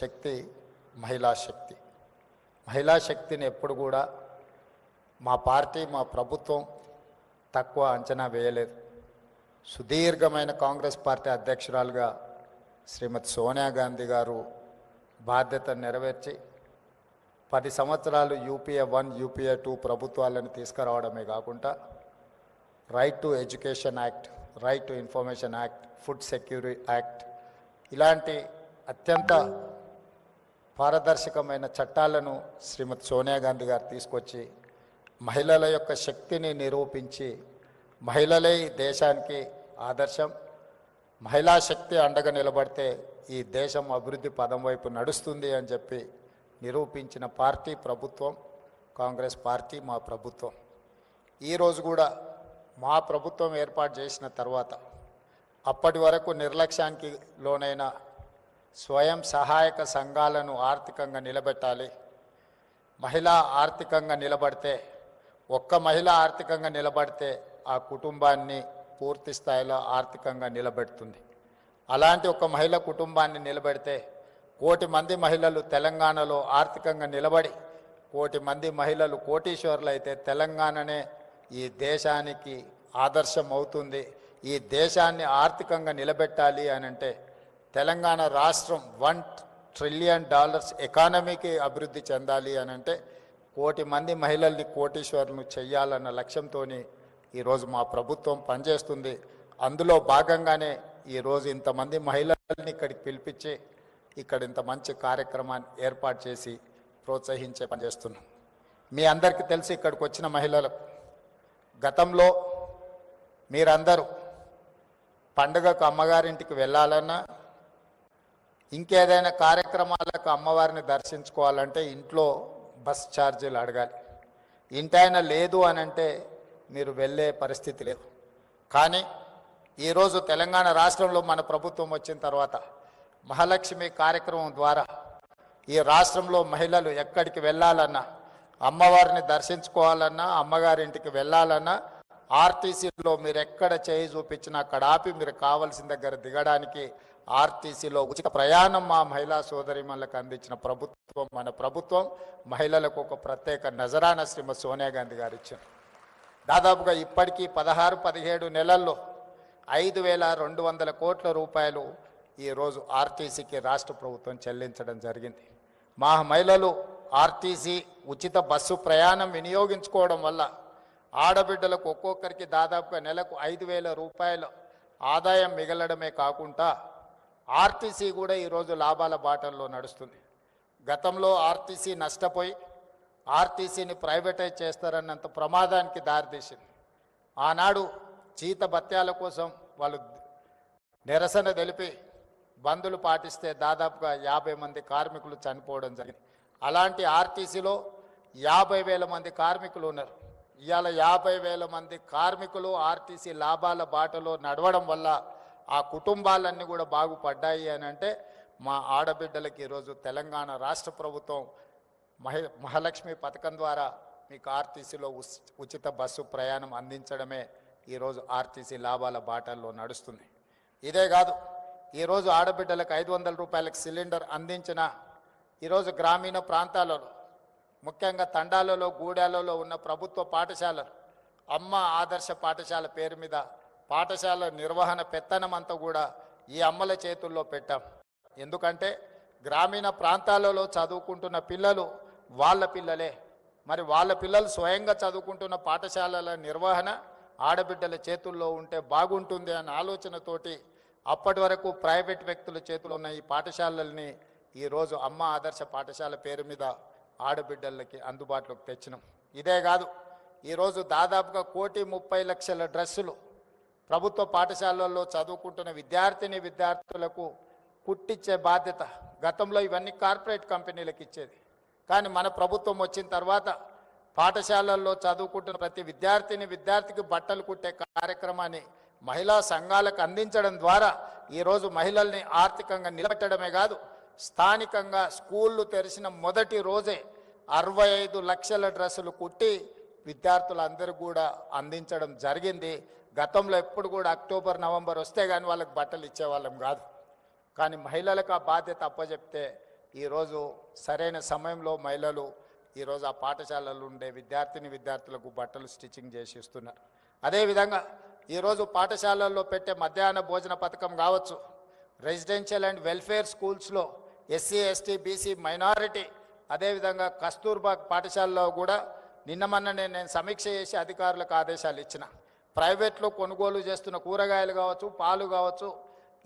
శక్తి మహిళా శక్తి. మహిళా శక్తిని ఎప్పుడు కూడా మా పార్టీ మా ప్రభుత్వం తక్కువ అంచనా వేయలేదు. సుదీర్ఘమైన కాంగ్రెస్ పార్టీ అధ్యక్షురాలుగా శ్రీమతి సోనియా గాంధీ గారు బాధ్యత నెరవేర్చి పది సంవత్సరాలు యూపీఏ వన్ యూపీఏ టూ ప్రభుత్వాలను తీసుకురావడమే కాకుండా right to education act right to information act food security act ఇలాంటి అత్యంత పారదర్శకమైన చట్టాలను శ్రీమతి సోనియా గాంధీ గారు తీసుకొచ్చి మహిళల యొక్క శక్తిని నిరూపించి మహిళలే ఈ దేశానికి ఆదర్శం మహిళా శక్తి అండగా నిలబడితే ఈ దేశం అభివృద్ధి పదం వైపు నడుస్తుంది అని చెప్పి నిరూపించిన పార్టీ ప్రభుత్వం కాంగ్రెస్ పార్టీ మా ప్రభుత్వం. ఈరోజు కూడా మా ప్రభుత్వం ఏర్పాటు చేసిన తర్వాత అప్పటి వరకు నిర్లక్ష్యానికి లోనైన స్వయం సహాయక సంఘాలను ఆర్థికంగా నిలబెట్టాలి. మహిళ ఆర్థికంగా నిలబడితే ఒక్క మహిళ ఆర్థికంగా నిలబడితే ఆ కుటుంబాన్ని పూర్తి స్థాయిలో ఆర్థికంగా నిలబెడుతుంది. అలాంటి ఒక మహిళ కుటుంబాన్ని నిలబెడితే కోటి మంది మహిళలు తెలంగాణలో ఆర్థికంగా నిలబడి కోటి మంది మహిళలు కోటీశ్వరులు అయితే తెలంగాణనే ఈ దేశానికి ఆదర్శం అవుతుంది ఈ దేశాన్ని ఆర్థికంగా నిలబెట్టాలి అని అంటే తెలంగాణ రాష్ట్రం వన్ ట్రిలియన్ డాలర్స్ ఎకానమీకి అభివృద్ధి చెందాలి అని అంటే కోటి మంది మహిళల్ని కోటీశ్వరులు చెయ్యాలన్న లక్ష్యంతో ఈరోజు మా ప్రభుత్వం పనిచేస్తుంది. అందులో భాగంగానే ఈరోజు ఇంతమంది మహిళల్ని ఇక్కడికి పిలిపించి ఇక్కడ ఇంత మంచి కార్యక్రమాన్ని ఏర్పాటు చేసి ప్రోత్సహించే పనిచేస్తున్నాం మీ అందరికీ తెలిసి ఇక్కడికి వచ్చిన మహిళలకు గతంలో మీరందరూ పండుగకు అమ్మగారింటికి వెళ్ళాలన్నా ఇంకేదైనా కార్యక్రమాలకు అమ్మవారిని దర్శించుకోవాలంటే ఇంట్లో బస్ ఛార్జీలు అడగాలి. ఇంటైనా లేదు అని అంటే మీరు వెళ్ళే పరిస్థితి లేదు. కానీ ఈరోజు తెలంగాణ రాష్ట్రంలో మన ప్రభుత్వం వచ్చిన తర్వాత మహాలక్ష్మి కార్యక్రమం ద్వారా ఈ రాష్ట్రంలో మహిళలు ఎక్కడికి వెళ్ళాలన్నా అమ్మవారిని దర్శించుకోవాలన్నా అమ్మగారింటికి వెళ్ళాలన్నా ఆర్టీసీలో మీరు ఎక్కడ చేయి చూపించినా అక్కడ ఆపి మీరు కావలసిన దగ్గర దిగడానికి ఆర్టీసీలో ఉచిత ప్రయాణం మా మహిళా సోదరిమణులకు అందించిన ప్రభుత్వం మన ప్రభుత్వం మహిళలకు ఒక ప్రత్యేక నజరాన శ్రీమతి సోనియా గాంధీ గారు ఇచ్చారు. దాదాపుగా ఇప్పటికీ పదహారు పదిహేడు నెలల్లో ఐదు వేల రెండు వందల కోట్ల రూపాయలు ఈరోజు ఆర్టీసీకి రాష్ట్ర ప్రభుత్వం చెల్లించడం జరిగింది. మా మహిళలు ఆర్టీసీ ఉచిత బస్సు ప్రయాణం వినియోగించుకోవడం వల్ల ఆడబిడ్డలకు ఒక్కొక్కరికి దాదాపుగా నెలకు ఐదు వేల రూపాయలు ఆదాయం మిగలడమే కాకుండా ఆర్టీసీ కూడా ఈరోజు లాభాల బాటల్లో నడుస్తుంది. గతంలో ఆర్టీసీ నష్టపోయి ఆర్టీసీని ప్రైవేటైజ్ చేస్తారన్నంత ప్రమాదానికి దారితీసింది. ఆనాడు జీత భత్యాల కోసం వాళ్ళు నిరసన తెలిపి బంధులు పాటిస్తే దాదాపుగా యాభై మంది కార్మికులు చనిపోవడం జరిగింది. అలాంటి ఆర్టీసీలో యాభై వేల మంది కార్మికులు ఉన్నారు. ఇవాళ యాభై వేల మంది కార్మికులు ఆర్టీసీ లాభాల బాటలో నడవడం వల్ల ఆ కుటుంబాలన్నీ కూడా బాగుపడ్డాయి అని అంటే మా ఆడబిడ్డలకి ఈరోజు తెలంగాణ రాష్ట్ర ప్రభుత్వం మహి మహాలక్ష్మి పథకం ద్వారా మీకు ఆర్టీసీలో ఉచిత బస్సు ప్రయాణం అందించడమే ఈరోజు ఆర్టీసీ లాభాల బాటల్లో నడుస్తుంది. ఇదే కాదు ఈరోజు ఆడబిడ్డలకు ఐదు వందల రూపాయలకు సిలిండర్ అందించిన ఈరోజు గ్రామీణ ప్రాంతాలలో ముఖ్యంగా తండాలలో గూడాలలో ఉన్న ప్రభుత్వ పాఠశాలలు అమ్మ ఆదర్శ పాఠశాల పేరు మీద పాఠశాల నిర్వహణ పెత్తనం అంతా కూడా ఈ అమ్మల చేతుల్లో పెట్టాం. ఎందుకంటే గ్రామీణ ప్రాంతాలలో చదువుకుంటున్న పిల్లలు వాళ్ళ పిల్లలే. మరి వాళ్ళ పిల్లలు స్వయంగా చదువుకుంటున్న పాఠశాలల నిర్వహణ ఆడబిడ్డల చేతుల్లో ఉంటే బాగుంటుంది అనే ఆలోచనతోటి అప్పటి వరకు ప్రైవేట్ వ్యక్తుల చేతులు ఉన్న ఈ పాఠశాలల్ని ఈరోజు అమ్మ ఆదర్శ పాఠశాల పేరు మీద ఆడబిడ్డలకి అందుబాటులోకి తెచ్చినాం. ఇదే కాదు ఈరోజు దాదాపుగా కోటి ముప్పై లక్షల డ్రెస్సులు ప్రభుత్వ పాఠశాలల్లో చదువుకుంటున్న విద్యార్థిని విద్యార్థులకు కుట్టించే బాధ్యత గతంలో ఇవన్నీ కార్పొరేట్ కంపెనీలకు ఇచ్చేది. కానీ మన ప్రభుత్వం వచ్చిన తర్వాత పాఠశాలల్లో చదువుకుంటున్న ప్రతి విద్యార్థిని విద్యార్థికి బట్టలు కుట్టే కార్యక్రమాన్ని మహిళా సంఘాలకు అందించడం ద్వారా ఈరోజు మహిళల్ని ఆర్థికంగా నిలబెట్టడమే కాదు స్థానికంగా స్కూళ్ళు తెరిచిన మొదటి రోజే అరవై ఐదు లక్షల డ్రెస్సులు కుట్టి విద్యార్థులందరూ కూడా అందించడం జరిగింది. గతంలో ఎప్పుడు కూడా అక్టోబర్ నవంబర్ వస్తే కానీ వాళ్ళకి బట్టలు ఇచ్చేవాళ్ళం కాదు. కానీ మహిళలకు ఆ బాధ్యత అప్పచెప్తే ఈరోజు సరైన సమయంలో మహిళలు ఈరోజు ఆ పాఠశాలలు ఉండే విద్యార్థిని విద్యార్థులకు బట్టలు స్టిచ్చింగ్ చేసి ఇస్తున్నారు. అదేవిధంగా ఈరోజు పాఠశాలల్లో పెట్టే మధ్యాహ్న భోజన పథకం కావచ్చు. రెసిడెన్షియల్ అండ్ వెల్ఫేర్ స్కూల్స్లో ఎస్సీ ఎస్టీ బీసీ మైనారిటీ అదేవిధంగా కస్తూర్బా పాఠశాలలో కూడా నిన్న మొన్న నేను సమీక్ష చేసి అధికారులకు ఆదేశాలు ఇచ్చిన. ప్రైవేట్లో కొనుగోలు చేస్తున్న కూరగాయలు కావచ్చు పాలు కావచ్చు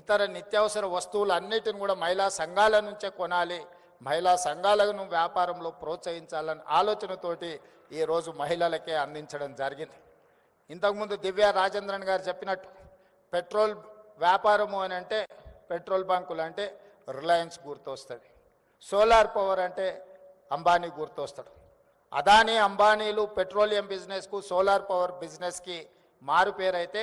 ఇతర నిత్యావసర వస్తువులు అన్నిటిని కూడా మహిళా సంఘాల నుంచే కొనాలి. మహిళా సంఘాలను వ్యాపారంలో ప్రోత్సహించాలని ఆలోచనతోటి ఈరోజు మహిళలకే అందించడం జరిగింది. ఇంతకుముందు దివ్య రాజేంద్రన్ గారు చెప్పినట్టు పెట్రోల్ వ్యాపారము అని అంటే పెట్రోల్ బంకులు అంటే రిలయన్స్ గుర్తొస్తుంది. సోలార్ పవర్ అంటే అంబానీ గుర్తొస్తాడు. అదానీ అంబానీలు పెట్రోలియం బిజినెస్కు సోలార్ పవర్ బిజినెస్కి మారుపేరైతే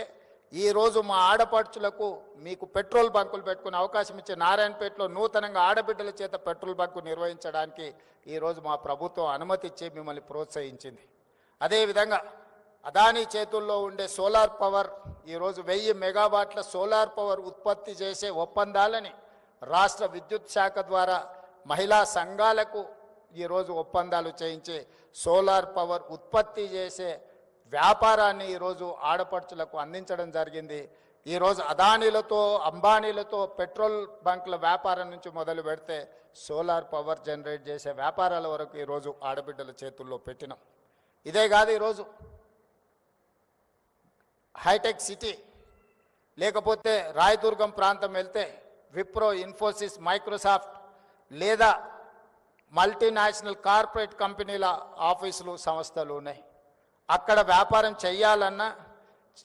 ఈరోజు మా ఆడపడుచులకు మీకు పెట్రోల్ బంకులు పెట్టుకునే అవకాశం ఇచ్చే నారాయణపేటలో నూతనంగా ఆడబిడ్డల చేత పెట్రోల్ బంకు నిర్వహించడానికి ఈరోజు మా ప్రభుత్వం అనుమతి ఇచ్చి మిమ్మల్ని ప్రోత్సహించింది. అదేవిధంగా అదానీ చేతుల్లో ఉండే సోలార్ పవర్ ఈరోజు వెయ్యి మెగావాట్ల సోలార్ పవర్ ఉత్పత్తి చేసే ఒప్పందాలని రాష్ట్ర విద్యుత్ శాఖ ద్వారా మహిళా సంఘాలకు ఈరోజు ఒప్పందాలు చేయించి సోలార్ పవర్ ఉత్పత్తి చేసే వ్యాపారాన్ని ఈరోజు ఆడపడుచులకు అందించడం జరిగింది. ఈరోజు అదానీలతో అంబానీలతో పెట్రోల్ బంకుల వ్యాపారం నుంచి మొదలు పెడితే సోలార్ పవర్ జనరేట్ చేసే వ్యాపారాల వరకు ఈరోజు ఆడబిడ్డల చేతుల్లో పెట్టినాం. ఇదే కాదు ఈరోజు హైటెక్ సిటీ లేకపోతే రాయదుర్గం ప్రాంతం వెళ్తే విప్రో ఇన్ఫోసిస్ మైక్రోసాఫ్ట్ లేదా మల్టీనేషనల్ కార్పొరేట్ కంపెనీల ఆఫీసులు సంస్థలు ఉన్నాయి. అక్కడ వ్యాపారం చేయాలన్నా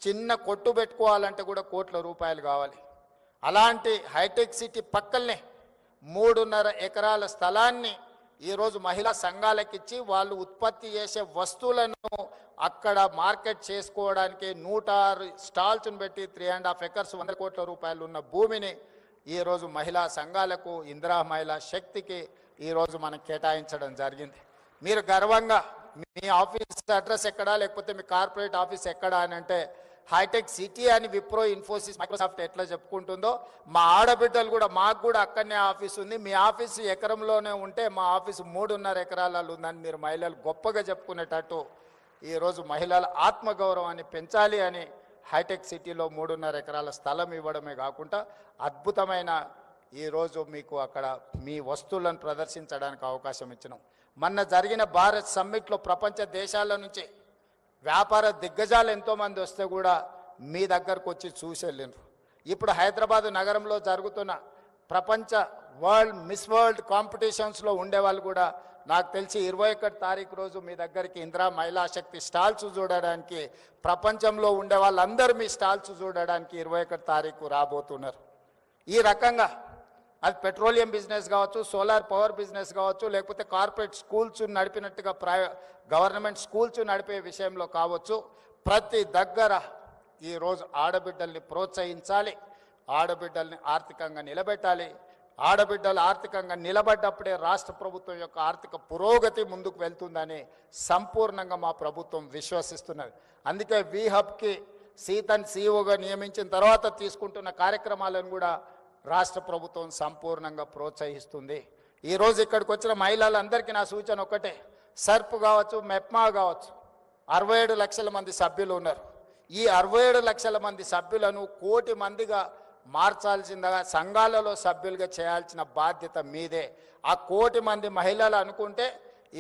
చిన్న కొట్టు పెట్టుకోవాలంటే కూడా కోట్ల రూపాయలు కావాలి. అలాంటి హైటెక్ సిటీ పక్కనే మూడున్నర ఎకరాల స్థలాన్ని ఈరోజు మహిళా సంఘాలకిచ్చి వాళ్ళు ఉత్పత్తి చేసే వస్తువులను అక్కడ మార్కెట్ చేసుకోవడానికి నూట ఆరు స్టాల్స్ను పెట్టి త్రీ అండ్ హాఫ్ ఎకర్స్ వంద కోట్ల రూపాయలు ఉన్న భూమిని ఈరోజు మహిళా సంఘాలకు ఇందిరా మహిళా శక్తికి ఈరోజు మనం కేటాయించడం జరిగింది. మీరు గర్వంగా మీ ఆఫీస్ అడ్రస్ ఎక్కడా? లేకపోతే మీ కార్పొరేట్ ఆఫీస్ ఎక్కడా అని అంటే హైటెక్ సిటీ అని విప్రో ఇన్ఫోసిస్ మైక్రోసాఫ్ట్ ఎట్లా చెప్పుకుంటుందో మా ఆడబిడ్డలు కూడా మాకు కూడా అక్కడనే ఆఫీస్ ఉంది. మీ ఆఫీస్ ఎకరంలోనే ఉంటే మా ఆఫీసు మూడున్నర ఎకరాలలో ఉందని మీరు మహిళలు గొప్పగా చెప్పుకునేటట్టు ఈరోజు మహిళల ఆత్మగౌరవాన్ని పెంచాలి అని హైటెక్ సిటీలో మూడున్నర ఎకరాల స్థలం ఇవ్వడమే కాకుండా అద్భుతమైన ఈరోజు మీకు అక్కడ మీ వస్తువులను ప్రదర్శించడానికి అవకాశం ఇచ్చినాం. మొన్న జరిగిన భారత్ సమ్మిట్లో ప్రపంచ దేశాల నుంచి వ్యాపార దిగ్గజాలు ఎంతోమంది వస్తే కూడా మీ దగ్గరకు వచ్చి చూసి ఇప్పుడు హైదరాబాద్ నగరంలో జరుగుతున్న ప్రపంచ వరల్డ్ మిస్ వరల్డ్ కాంపిటీషన్స్లో ఉండేవాళ్ళు కూడా నాకు తెలిసి ఇరవై ఒకటి తారీఖు రోజు మీ దగ్గరికి ఇందిరా మహిళా శక్తి స్టాల్స్ చూడడానికి ప్రపంచంలో ఉండే వాళ్ళందరూ మీ స్టాల్స్ చూడడానికి ఇరవై ఒకటి తారీఖు రాబోతున్నారు. ఈ రకంగా అది పెట్రోలియం బిజినెస్ కావచ్చు సోలార్ పవర్ బిజినెస్ కావచ్చు లేకపోతే కార్పొరేట్ స్కూల్స్ నడిపినట్టుగా ప్రై గవర్నమెంట్ స్కూల్స్ నడిపే విషయంలో కావచ్చు. ప్రతి దగ్గర ఈరోజు ఆడబిడ్డల్ని ప్రోత్సహించాలి. ఆడబిడ్డల్ని ఆర్థికంగా నిలబెట్టాలి. ఆడబిడ్డలు ఆర్థికంగా నిలబడ్డప్పుడే రాష్ట్ర ప్రభుత్వం యొక్క ఆర్థిక పురోగతి ముందుకు వెళ్తుందని సంపూర్ణంగా మా ప్రభుత్వం విశ్వసిస్తున్నది. అందుకే వి హబ్కి సీతన్ సీఓగా నియమించిన తర్వాత తీసుకుంటున్న కార్యక్రమాలను కూడా రాష్ట్ర ప్రభుత్వం సంపూర్ణంగా ప్రోత్సహిస్తుంది. ఈరోజు ఇక్కడికి వచ్చిన మహిళలందరికీ నా సూచన ఒకటే సర్ప్ కావచ్చు మెప్మా కావచ్చు. అరవై ఏడు లక్షల మంది సభ్యులు ఉన్నారు. ఈ అరవై ఏడు లక్షల మంది సభ్యులను కోటి మందిగా మార్చాల్సిందిగా సంఘాలలో సభ్యులుగా చేయాల్సిన బాధ్యత మీదే. ఆ కోటి మంది మహిళలు అనుకుంటే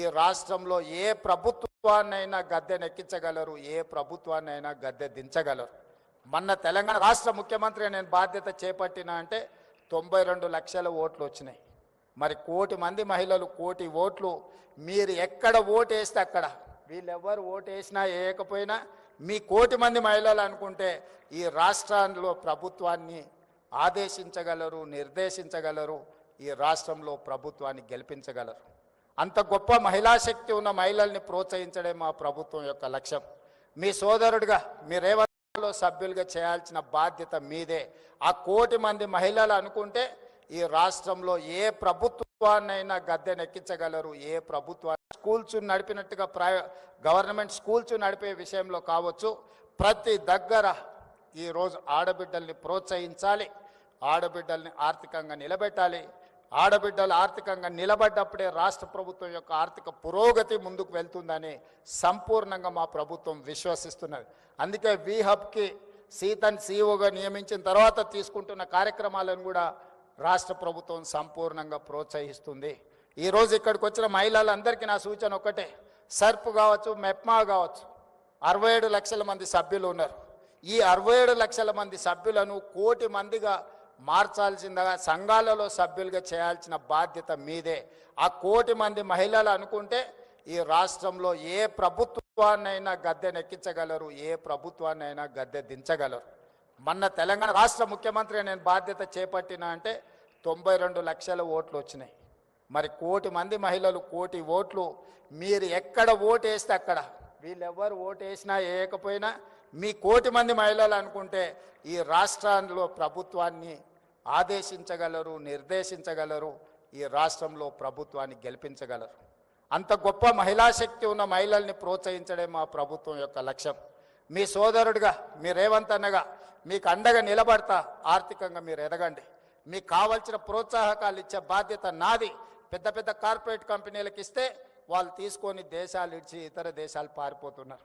ఈ రాష్ట్రంలో ఏ ప్రభుత్వాన్నైనా గద్దెనెక్కించగలరు ఏ ప్రభుత్వాన్నైనా గద్దె దించగలరు. మొన్న తెలంగాణ రాష్ట్ర ముఖ్యమంత్రి నేను బాధ్యత చేపట్టిన అంటే తొంభై రెండు లక్షల ఓట్లు వచ్చినాయి. మరి కోటి మంది మహిళలు కోటి ఓట్లు మీరు ఎక్కడ ఓటు వేస్తే అక్కడ? వీళ్ళెవ్వరు ఓటు వేసినా వేయకపోయినా మీ కోటి మంది మహిళలు అనుకుంటే ఈ రాష్ట్రంలో ప్రభుత్వాన్ని ఆదేశించగలరు నిర్దేశించగలరు ఈ రాష్ట్రంలో ప్రభుత్వాన్ని గెలిపించగలరు. అంత గొప్ప మహిళా శక్తి ఉన్న మహిళల్ని ప్రోత్సహించడే మా ప్రభుత్వం యొక్క లక్ష్యం. మీ సోదరుడిగా మీరేవ రేవంత్లో సభ్యులుగా చేయాల్సిన బాధ్యత మీదే. ఆ కోటి మంది మహిళలు అనుకుంటే ఈ రాష్ట్రంలో ఏ ప్రభుత్వాన్నైనా గద్దెనెక్కించగలరు ఏ ప్రభుత్వాన్ని స్కూల్స్ నడిపినట్టుగా ప్రై గవర్నమెంట్ స్కూల్స్ నడిపే విషయంలో కావచ్చు. ప్రతి దగ్గర ఈరోజు ఆడబిడ్డల్ని ప్రోత్సహించాలి ఆడబిడ్డల్ని ఆర్థికంగా నిలబెట్టాలి ఆడబిడ్డలు ఆర్థికంగా నిలబడ్డప్పుడే రాష్ట్ర ప్రభుత్వం యొక్క ఆర్థిక పురోగతి ముందుకు వెళ్తుందని సంపూర్ణంగా మా ప్రభుత్వం విశ్వసిస్తున్నది. అందుకే వి హబ్కి సీతన్ సీఓగా నియమించిన తర్వాత తీసుకుంటున్న కార్యక్రమాలను కూడా రాష్ట్ర ప్రభుత్వం సంపూర్ణంగా ప్రోత్సహిస్తుంది. ఈరోజు ఇక్కడికి వచ్చిన మహిళలందరికీ నా సూచన ఒకటే సర్ప్ కావచ్చు మెప్మా కావచ్చు. అరవై ఏడు లక్షల మంది సభ్యులు ఉన్నారు. ఈ అరవై ఏడు లక్షల మంది సభ్యులను కోటి మందిగా మార్చాల్సిందిగా సంఘాలలో సభ్యులుగా చేయాల్సిన బాధ్యత మీదే. ఆ కోటి మంది మహిళలు అనుకుంటే ఈ రాష్ట్రంలో ఏ ప్రభుత్వాన్నైనా గద్దె నెక్కించగలరు ఏ ప్రభుత్వాన్నైనా గద్దె దించగలరు. మొన్న తెలంగాణ రాష్ట్ర ముఖ్యమంత్రి నేను బాధ్యత చేపట్టిన అంటే తొంభై రెండు లక్షల ఓట్లు వచ్చినాయి. మరి కోటి మంది మహిళలు కోటి ఓట్లు మీరు ఎక్కడ ఓటు వేస్తే అక్కడ? వీళ్ళెవ్వరు ఓటు వేసినా వేయకపోయినా మీ కోటి మంది మహిళలు అనుకుంటే ఈ రాష్ట్రంలో ప్రభుత్వాన్ని ఆదేశించగలరు నిర్దేశించగలరు ఈ రాష్ట్రంలో ప్రభుత్వాన్ని గెలిపించగలరు. అంత గొప్ప మహిళా శక్తి ఉన్న మహిళల్ని ప్రోత్సహించడే మా ప్రభుత్వం యొక్క లక్ష్యం. మీ సోదరుడిగా మీ రేవంత్ అన్నగా మీకు అండగా నిలబడతా ఆర్థికంగా మీరు ఎదగండి. మీకు కావలసిన ప్రోత్సాహకాలు ఇచ్చే బాధ్యత నాది. పెద్ద పెద్ద కార్పొరేట్ కంపెనీలకు ఇస్తే వాళ్ళు తీసుకొని దేశాలు ఇచ్చి ఇతర దేశాలు పారిపోతున్నారు.